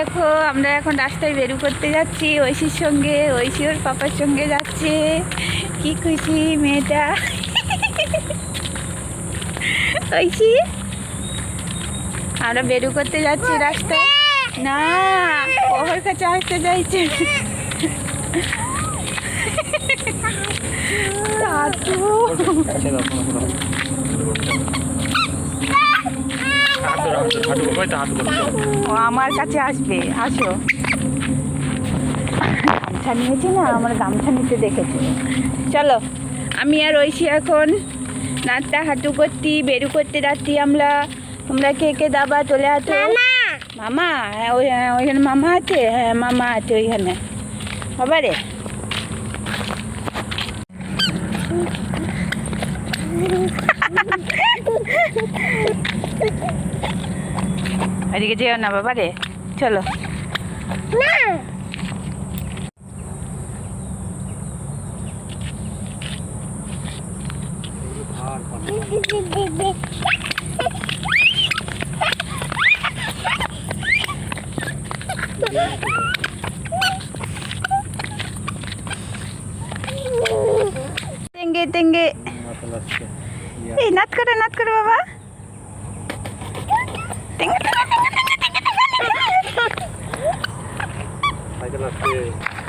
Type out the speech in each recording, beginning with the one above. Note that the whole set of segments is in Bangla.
দেখো, আমরা এখন রাস্তায় বেরু করতে যাচ্ছি। ঐশীর সঙ্গে, ঐশী ওর পাপার সঙ্গে যাচ্ছে। কি খুশি মেয়েটা। ঐশী, আমরা বেরু করতে যাচ্ছি রাস্তায়। না ওর কাছে আসতে যাইছে দাদু। ও আমার কাছে আসবে আসো। গামছা নিয়েছি না আমার গামছা নিতে দেখেছি। চলো আমি আর ঐশী এখন নাচটা হাঁটু করতি বেরু করতে যাচ্ছি আমরা। তোমরা কে কে দাবা চলে আসো। মামা! হ্যাঁ ওই হ্যাঁ, ওইখানে মামা আছে? হ্যাঁ মামা আছে ওইখানে। হবে রে এদিকে যেও না বাবা রে। চলো। তেঙ্গে তেঙ্গে। এই নাচ করো নাচ করো বাবা। তেঙ্গে তেঙ্গে। サイなくて。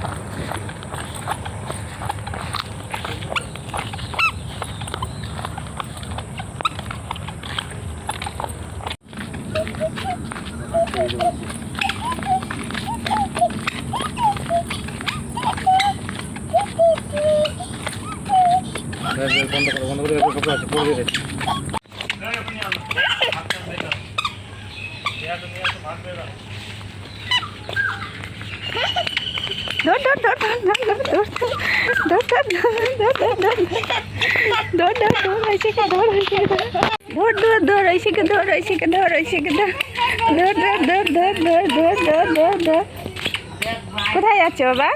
কোথায় যাচ্ছে বাবা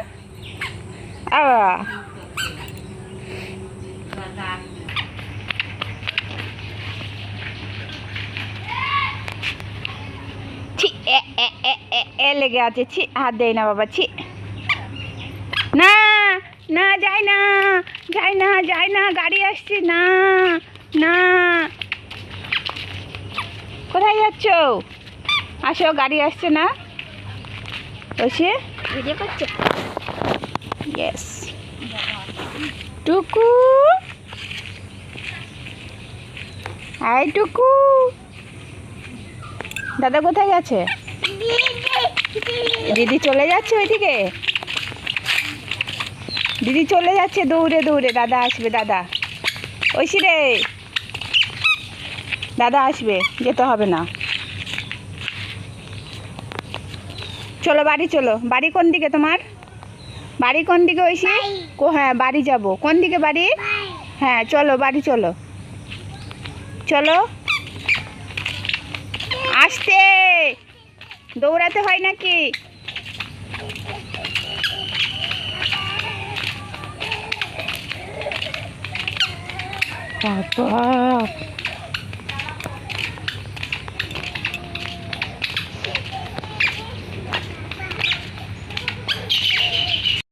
আবা ছি এ লেগে আছে ছি হাত দেয় না বাবা ছি। না যাই না যাই না যাই না গাড়ি আসছে না না। কোথায় যাচ্ছ? আসো গাড়ি আসছে না? বসে? ভিডিও করছে। ইয়েস টুকু। হাই টুকু। দাদা কোথায় গেছে? দিদি চলে যাচ্ছে ওইদিকে? দিদি চলে যাচ্ছে দৌড়ে দৌড়ে। দাদা আসবে দাদা। ঐশী রে। দাদা আসবে যেতে হবে না। চলো বাড়ি চলো। বাড়ি কোন দিকে তোমার? বাড়ি কোন দিকে ঐশী? কো হ্যাঁ বাড়ি যাব। কোন দিকে বাড়ি। হ্যাঁ চলো বাড়ি চলো। চলো। আসতে। দৌড়াতে হয় নাকি? বাবা